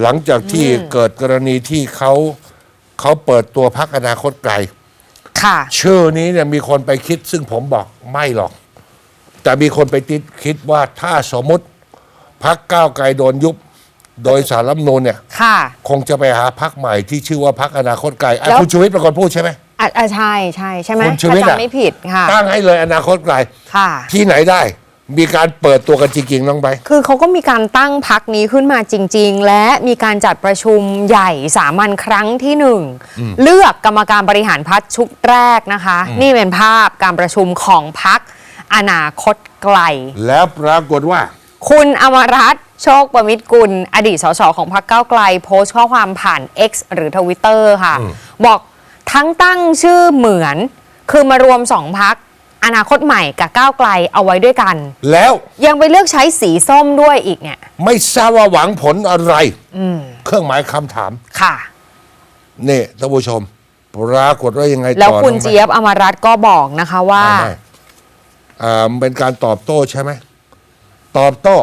หลังจากที่เกิดกรณีที่เขาเขาเปิดตัวพักอนาคตไกล ค่ะ ชื่อนี้เนี่ยมีคนไปคิดซึ่งผมบอกไม่หรอก แต่มีคนไปติดคิดว่าถ้าสมมติพักก้าวไกลโดนยุบ โดยสารรัฐธรรมนูญเนี่ย ค่ะ คงจะไปหาพักใหม่ที่ชื่อว่าพักอนาคตไกลอะแล้ว คุณชูวิทย์เป็นคนพูดใช่ไหม อะอะใช่ใช่ใช่ไหมคุณชูวิทย์ถ้าอะ จำไม่ผิดค่ะ ตั้งให้เลยอนาคตไกล ค่ะ ที่ไหนได้ มีการเปิดตัวกันจริงๆน้องใบคือเขาก็มีการตั้งพักนี้ขึ้นมาจริง ๆ และมีการจัดประชุมใหญ่สามัญครั้งที่หนึ่งเลือกกรรมการบริหารพักชุดแรกนะคะ นี่เป็นภาพการประชุมของพักอนาคตไกล แล้วปรากฏว่า คุณอมรัตน์โชคประมิตรกุล อดีตสสของพรรคก้าวไกล โพสต์ข้อความผ่าน X หรือทวิตเตอร์ค่ะ บอกทั้งตั้งชื่อเหมือน คือมารวมสองพักอ นาคตใหม่กับก้าวไกลเอาไว้ด้วยกัน แล้วยังไปเลือกใช้สีส้มด้วยอีกเนี่ย ไม่ทราบว่าหวังผลอะไร เครื่องหมายคำถาม ค่ะ นี่ท่านผู้ชม ปรากฏว่ายังไงต่อแล้วคุณน้องใบเจี๊ยบอมรัตน์ก็บอกนะคะว่าไม่ไม่อ่ามันเป็นการตอบโต้ใช่ไหม ตอบโต้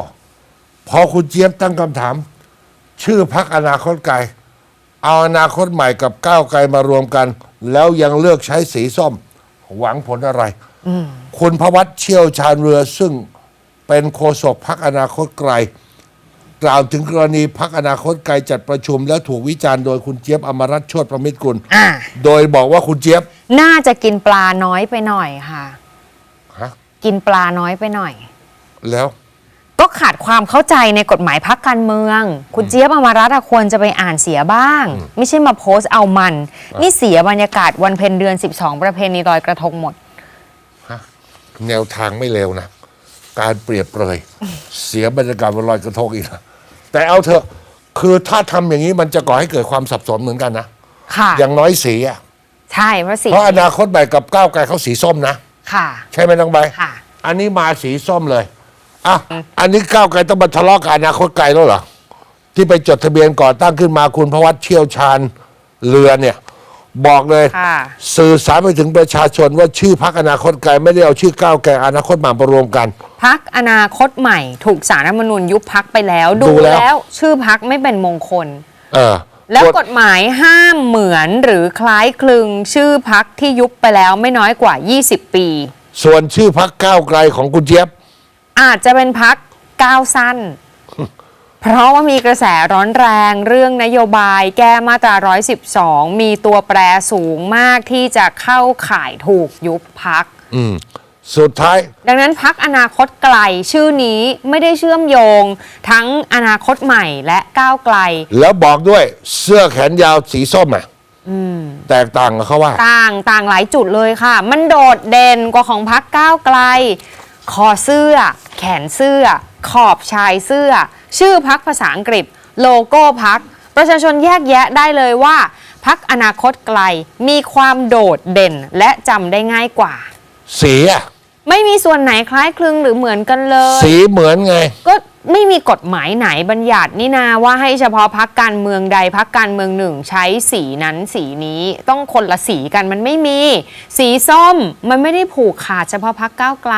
พอคุณเจี๊ยบตั้งคำถาม ชื่อพักอนาคตไกลเอาอนาคตใหม่กับก้าวไกลมารวมกัน แล้วยังเลือกใช้สีส้ม หวังผลอะไร คุณพวัตเชี่ยวชาญเรือซึ่งเป็นโฆษกพักอนาคตไกล กล่าวถึงกรณีพักอนาคตไกลจัดประชุม แล้วถูกวิจารณ์โดยคุณเจี๊ยบอมรัตน์โชติประมิตรกุลอ่าโดยบอกว่าคุณเจี๊ยบน่าจะกินปลาน้อยไปหน่อยค่ะ ฮะกินปลาน้อยไปหน่อย แล้ว ก็ขาดความเข้าใจในกฎหมายพักการเมือง คุณเจี๊ยบอมรัตน์อะควรจะไปอ่านเสียบ้าง ไม่ใช่มาโพสต์เอามัน นี่เสียบรรยากาศวันเพ็ญเดือน 12 ประเพณีลอยกระทงหมด แนวทางไม่เลวนะ การเปรียบเปรยเสียบรรยากาศวันลอยกระทงอีกนะแต่เอาเถอะคือถ้าทำอย่างนี้มันจะก่อให้เกิดความสับสนเหมือนกันนะค่ะอย่างน้อยสีอะใช่เพราะสีเพราะอนาคตใหม่กับก้าวไกลเขาสีส้มนะค่ะ ใช่ไหมน้องใบค่ะ อันนี้มาสีส้มเลยอะอันนี้ก้าวไกลต้องมาทะเลาะกับอนาคตไกลแล้วเหรอที่ไปจดทะเบียนก่อตั้งขึ้นมาคุณพวัตเชี่ยวชาญเรือเนี่ย บอกเลย ค่ะ สื่อสารไปถึงประชาชนว่าชื่อพักอนาคตไกลไม่ได้เอาชื่อก้าวไกลอนาคตใหม่มารวมกัน พักอนาคตใหม่ถูกสารรัฐธรรมนูญยุบพักไปแล้ว ดูดูแล้ว แล้ว ชื่อพักไม่เป็นมงคล เออแล้วกฎกฎหมายห้ามเหมือนหรือคล้ายคลึงชื่อพักที่ยุบไปแล้วไม่น้อยกว่า 20 ปี ส่วนชื่อพักก้าวไกลของคุณเจี๊ยบอาจจะเป็นพักก้าวสั้น เพราะว่ามีกระแสร้อนแรงเรื่องนโยบายแก้มาตรา 112 มีตัวแปรสูงมากที่จะเข้าข่ายถูกยุบพัก อืมสุดท้าย ดังนั้นพักอนาคตไกลชื่อนี้ไม่ได้เชื่อมโยง ทั้งอนาคตใหม่และก้าวไกล แล้วบอกด้วยเสื้อแขนยาวสีส้มอะแตกต่างกับเขาว่า ต่างต่างหลายจุดเลยค่ะ มันโดดเด่นกว่าของพักก้าวไกล คอเสื้อ แขนเสื้อ ขอบชายเสื้อ ชื่อพักภาษาอังกฤษ โลโก้พัก ประชาชนแยกแยะได้เลยว่าพักอนาคตไกลมีความโดดเด่นและจำได้ง่ายกว่า สีอะไม่มีส่วนไหนคล้ายคลึงหรือเหมือนกันเลย สีเหมือนไงก็ ไม่มีกฎหมายไหนบัญญัตินี่นาว่าให้เฉพาะพักการเมืองใดพักการเมืองหนึ่ง ใช้สีนั้นสีนี้ต้องคนละสีกันมันไม่มี สีส้มมันไม่ได้ผูกขาดเฉพาะพักก้าวไกล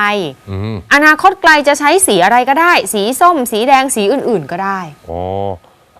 อืมอนาคตไกลจะใช้สีอะไรก็ได้ สีส้ม สีแดงสีอื่น ๆก็ได้อ๋อ